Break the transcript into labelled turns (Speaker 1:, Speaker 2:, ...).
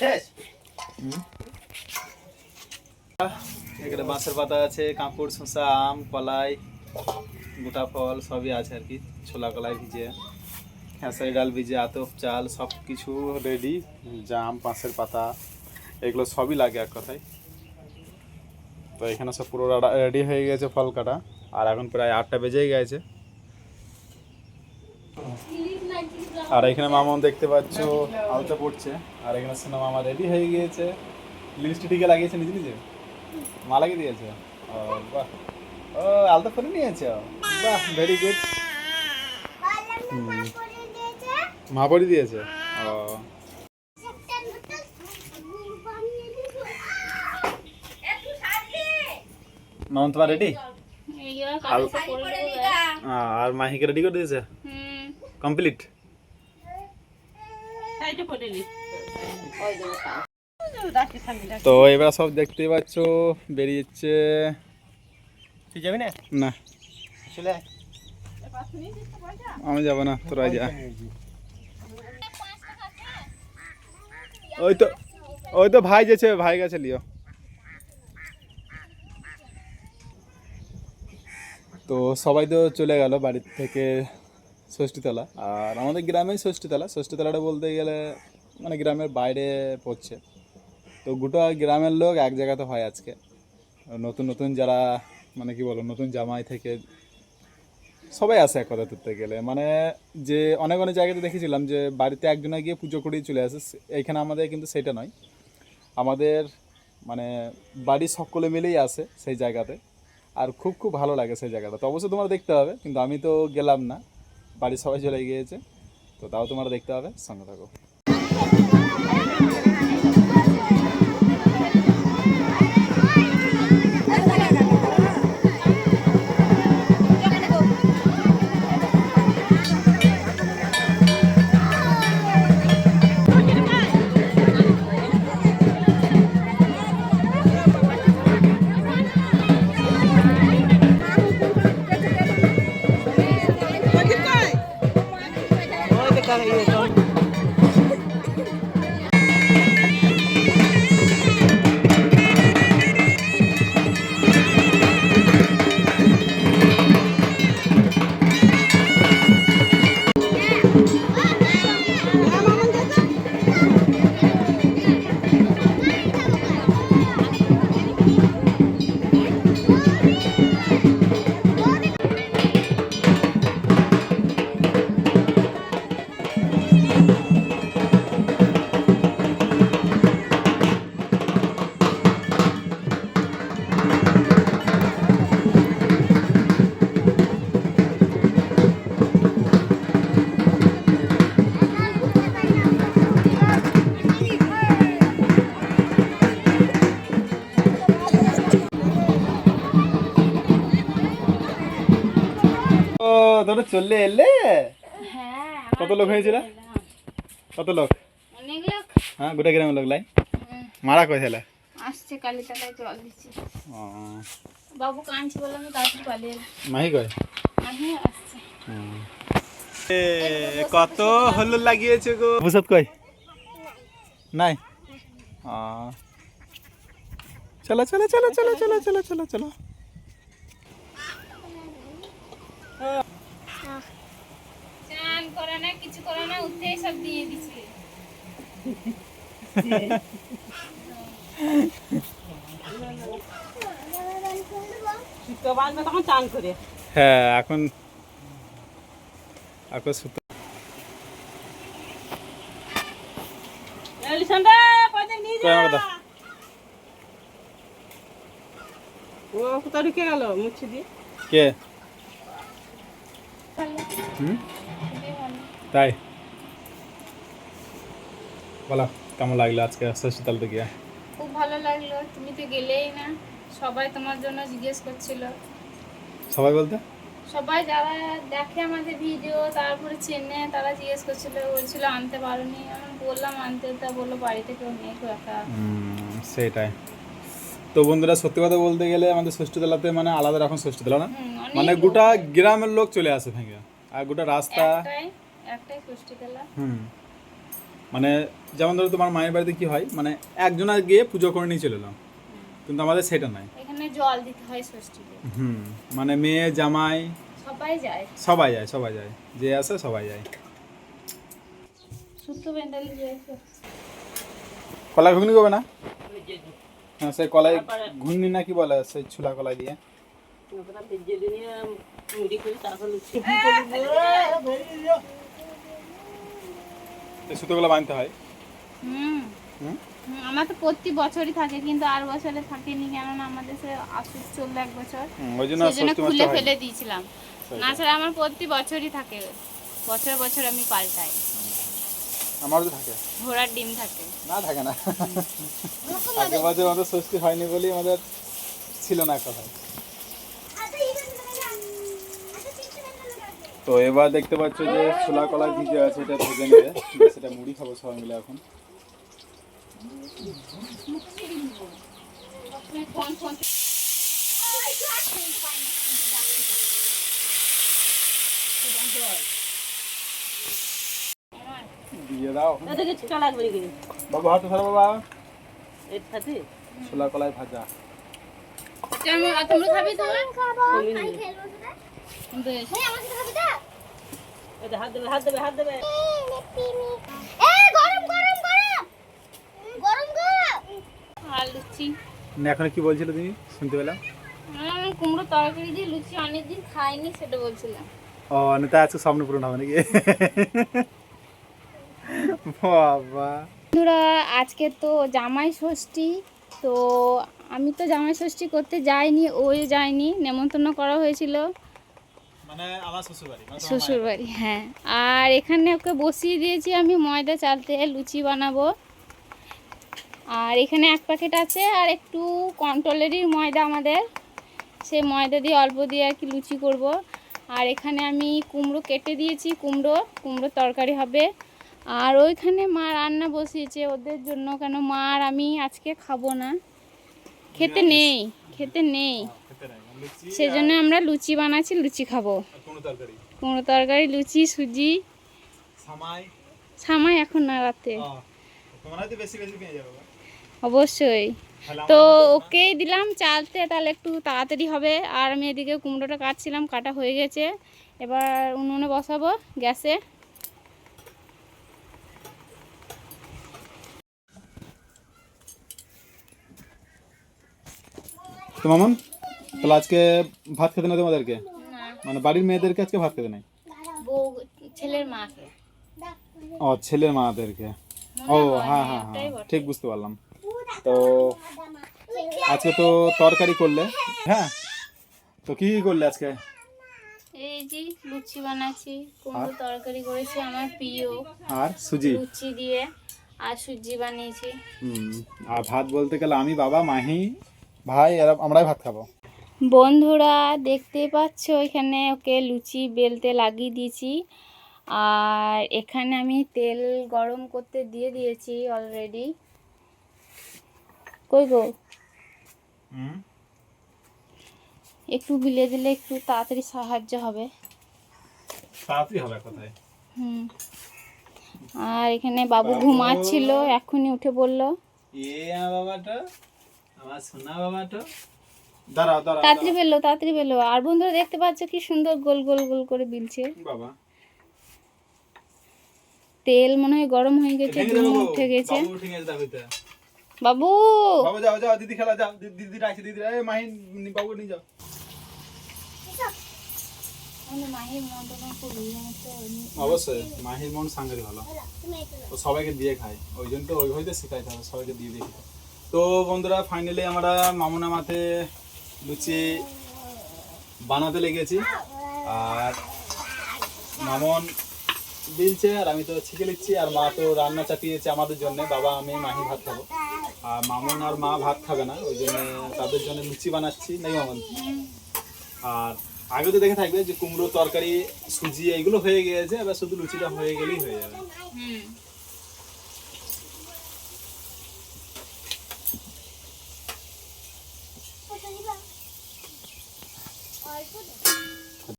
Speaker 1: শেষ?
Speaker 2: এখানে বাঁশের পাতা আছে কাঁকুড় শসা আম কলাই গোটা ফল সবই আছে আর কি। ছোলা কলাই ভিজে খেসারি ডাল ভিজে আতপ চাল সব কিছু রেডি জাম বাঁশের পাতা এগুলো সবই লাগে এক কথায়। তো এখানে সব পুরো রেডি হয়ে গেছে ফল কাটা। আর এখন প্রায় আটটা বেজেই গেছে। আর এখানে মামা দেখতে পাচ্ছ আলতা পড়ছে। আর এখানে সোনা মামা রেডি হয়ে গিয়েছে। লিপস্টিকে লাগিয়েছে নিজে নিজে? মা লাগিয়ে দিয়েছে? ও বাহ। ও আলতা করে নিয়েছে? বাহ ভেরি গুড মা পরি দিয়েছে? ও। মামা তোমার রেডি আর মাহিকে রেডি করে দিয়েছে? কমপ্লিট তো এবার সব দেখতে পাচ্ছ বেরিয়েছে।
Speaker 1: তুই যাবি না?
Speaker 2: না।
Speaker 1: চলে
Speaker 2: আমি যাব না তোরা যা। ওই তো ওই তো ভাই গেছে ভাই গেছে লিও। তো সবাই তো চলে গেল বাড়ির থেকে। ষষ্ঠীতলা। আর আমাদের গ্রামেই ষষ্ঠীতলা। ষষ্ঠীতলাটা বলতে গেলে মানে গ্রামের বাইরে পড়ছে। তো গোটা গ্রামের লোক এক জায়গাতে হয় আজকে। নতুন নতুন যারা মানে কি বলব, নতুন জামাই থেকে সবাই আসে এক কথা ধরতে গেলে। মানে যে অনেক অনেক জায়গাতে দেখেছিলাম যে বাড়িতে একজনে গিয়ে পুজো করেই চলে আসে। এইখানে আমাদের কিন্তু সেটা নয়। আমাদের মানে বাড়ির সকলে মিলেই আসে সেই জায়গাতে। আর খুব খুব ভালো লাগে সেই জায়গাটা। তো অবশ্যই তোমার দেখতে হবে, কিন্তু আমি তো গেলাম না। বাড়ির সবাই চলে গিয়েছে তো তাও তোমার দেখতে হবে সঙ্গে থাকো।
Speaker 1: 下个月中
Speaker 2: ও তোরা চললে এলে?
Speaker 3: হ্যাঁ
Speaker 2: কত লোক হয়েছিল? কত লোক?
Speaker 3: অনেক লোক।
Speaker 2: হ্যাঁ গোটা গ্রামের লোক লাই। মারা কই হেলা
Speaker 3: আসছে কালীতলায় জল দিচ্ছে।
Speaker 2: ও।
Speaker 3: বাবু কাঁদছে বলে আমি তাড়াতাড়ি পালিয়ে এলাম।
Speaker 2: মাহি কই
Speaker 3: মাহি আসছে।
Speaker 2: কত হলুদ লাগিয়েছে গো। ভূসত কই নাই। চলো চলো চলো চলো চলো চলো চলো চলো।
Speaker 3: চান করে না কিছু করে না উঠেই সব দিয়ে দিচ্ছে
Speaker 2: হ্যাঁ এখন এখন সুতো
Speaker 4: ও কোথাও ঢুকে গেল? মুছে দিয়ে
Speaker 2: কে? হুম? তাই? বলো কেমন লাগল আজকে ষষ্ঠীতাল থেকে
Speaker 3: খুব ভালো লাগল। তুমি তো গেলেই না। সবাই তোমার জন্য জিজ্ঞেস করছিল।
Speaker 2: সবাই বলতে?
Speaker 3: সবাই যারা দেখে আমাদের ভিডিও তারপরে চেনে তারা জিজ্ঞেস করছিল বলছিল আনতে পারোনি। আমি বললাম আনতে। তা বলল বাড়িতে কেউ নেই খুব একা।
Speaker 2: সেটাই। তো বন্ধুরা সত্যি কথা বলতে গেলে আমাদের ষষ্ঠীতলাতে মানে আলাদা রকম ষষ্ঠীতলা না? মানে গোটা গ্রামের লোক চলে আসে ভেঙে। আর গোটা রাস্তা
Speaker 3: একটাই ষষ্ঠী খেলা
Speaker 2: হুম মানে যেমন ধরো তোমার মায়ের বাড়িতে কি হয় মানে একজন আর গিয়ে পুজো করে নিয়ে চলে এলাম কিন্তু আমাদের সেটা নাই
Speaker 3: এখানে জল দিতে হয় ষষ্ঠীতে
Speaker 2: হুম মানে মেয়ে জামাই
Speaker 3: সবাই যায়
Speaker 2: সবাই যায় সবাই যায় যে আসে সবাই যায়
Speaker 3: শুদ্ধ বেন্ডালি
Speaker 2: কলাই ঘুগনি করবে না হ্যাঁ সেই কলাই ঘুগনি না কি বলে সেই ছোলা কলাই দিয়ে
Speaker 4: ওটা ভেজে দিয়ে মুড়ি করে তারপর লুচি
Speaker 2: এই সুতোগুলো বাঁধতে হয়।
Speaker 3: হুম। আমার তো প্রতি বছরই থাকে কিন্তু আর বছরে থাকেনি কেননা আমাদের সে আসুস চলল এক বছর।
Speaker 2: ওই জন্য
Speaker 3: খুলে ফেলে দিয়েছিলাম। না ছাড়া আমার প্রতি বছরই থাকে বছর বছর আমি পাল্টাই।
Speaker 2: আমারও তো থাকে।
Speaker 3: ঘোড়ার ডিম থাকে।
Speaker 2: না থাকে না। আগের বছর আমাদের ষষ্ঠী হয়নি বলেই আমাদের ছিল না কথা তো এবার দেখতে পাচ্ছ যে ছোলা কলা ভিজে আছে এটা ভেজে নেবে। সেটা মুড়ি খাব সবাই মিলে এখন। দিয়ে দাও। বাবু হাতে ধরো বাবা। ছোলা কলাই ভাজা।
Speaker 3: তোমরা খাবি তো? বেশ
Speaker 4: হাত দেবে হাত দেবে হাত দেবে।
Speaker 3: আর লুচি।
Speaker 2: এখন কি বলছিলে তুমি শুনতে পেলাম
Speaker 3: আমি কুমড়ো তরকারি দিয়ে লুচি অনেকদিন খাইনি সেটা বলছিলাম।
Speaker 2: ও আজকে স্বপ্ন পূরণ হবে নাকি? বাবা।
Speaker 3: বন্ধুরা আজকে তো জামাই ষষ্ঠী তো আমি তো জামাই ষষ্ঠী করতে যাইনি ওই যায়নি নেমন্তন্ন করা হয়েছিল।
Speaker 2: শ্বশুর বাড়ি
Speaker 3: শ্বশুর বাড়ি হ্যাঁ। আর এখানে ওকে বসিয়ে দিয়েছি আমি ময়দা চালতে লুচি বানাবো। আর এখানে এক প্যাকেট আছে আর একটু কন্ট্রোলেরই ময়দা আমাদের। সেই ময়দা দিয়ে অল্প দিয়ে আর কি লুচি করব। আর এখানে আমি কুমড়ো কেটে দিয়েছি কুমড়ো কুমড়ো তরকারি হবে। আর ওইখানে মা রান্না বসিয়েছে ওদের জন্য কেন মা আর আমি আজকে খাব না। খেতে নেই খেতে নেই। সেজন্য আমরা লুচি বানাচ্ছি লুচি খাব।
Speaker 2: কোনো তরকারি?
Speaker 3: কুমড়ো তরকারি লুচি সুজি।
Speaker 2: সামাই?
Speaker 3: এখন না রাতে। অবশ্যই। তো ওকেই দিলাম চালতে তাহলে একটু তাড়াতাড়ি হবে। আর আমি এদিকে কুমড়োটা কাটছিলাম কাটা হয়ে গেছে। এবার উনুনে বসাবো গ্যাসে।
Speaker 2: তো মামন? তাহলে আজকে ভাত খেতে না তোমাদেরকে? মানে বাড়ির মেয়েদেরকে আজকে ভাত খেতে নাই?
Speaker 3: ছেলের মাকে।
Speaker 2: ও ছেলের মাদেরকে। ও হ্যাঁ হ্যাঁ হ্যাঁ ঠিক বুঝতে পারলাম। তো আজকে তো তরকারি করলে। হ্যাঁ? তো কি করলে আজকে?
Speaker 3: এই যে লুচি বানাচ্ছি কুমড়ো তরকারি করেছি আমার প্রিয়।
Speaker 2: আর? সুজি?
Speaker 3: লুচি দিয়ে আর সুজি বানিয়েছি।
Speaker 2: হুম আর ভাত বলতে গেলে আমি বাবা মাহি ভাই এরা আমরাই ভাত খাব।
Speaker 3: বন্ধুরা দেখতে পাচ্ছ? এখানে ওকে লুচি বেলতে লাগিয়ে দিয়েছি। আর এখানে আমি তেল গরম করতে দিয়ে দিয়েছি অলরেডি কই গো? একটু বিলে দিলে একটু তাড়াতাড়ি সাহায্য হবে।
Speaker 2: তাড়াতাড়ি হবে কোথায়?
Speaker 3: হুম। আর এখানে বাবু ঘুমাচ্ছিল এখনই উঠে বলল।
Speaker 2: এ বাবাটা আমার সোনা বাবাটা।
Speaker 3: তাড়াতাড়ি বেললো তাড়াতাড়ি বেললো আর বন্ধুরা দেখতে পাচ্ছ কি সুন্দর গোল গোল গোল করে বিলছে।
Speaker 2: বাবা।
Speaker 3: তেল মনে হয় গরম হয়ে গেছে উঠে গেছে।
Speaker 2: বাবু
Speaker 3: বাবু!
Speaker 2: যাও যাও দিদি খেলা যাও। দিদি দিদি এই মাহিন বাবু নিয়ে যাও। অবশ্যই মাহির মন সাঙ্গারি ভালো। ও সবাইকে দিয়ে খায়। ওই জন্য তো ওইভাবে শেখাইতে হবে সবাইকে দিয়ে দিয়ে তো বন্ধুরা ফাইনালি আমরা মামুনা মাতে লুচি বানাতে লেগেছি। আর মামন দিলছে আর আমি তো ছিকে লিখছি আর মা তো রান্না চাপিয়েছে আমাদের জন্য। বাবা, আমি, মাহি ভাত খাব। আর মামন আর মা ভাত খাবে না, ওই জন্য তাদের জন্য লুচি বানাচ্ছি। নাকি মামন? আর আগে তো দেখে থাকবে যে কুমড়ো তরকারি, সুজি এগুলো হয়ে গিয়েছে, এবার শুধু লুচিটা হয়ে গেলেই হয়ে যাবে।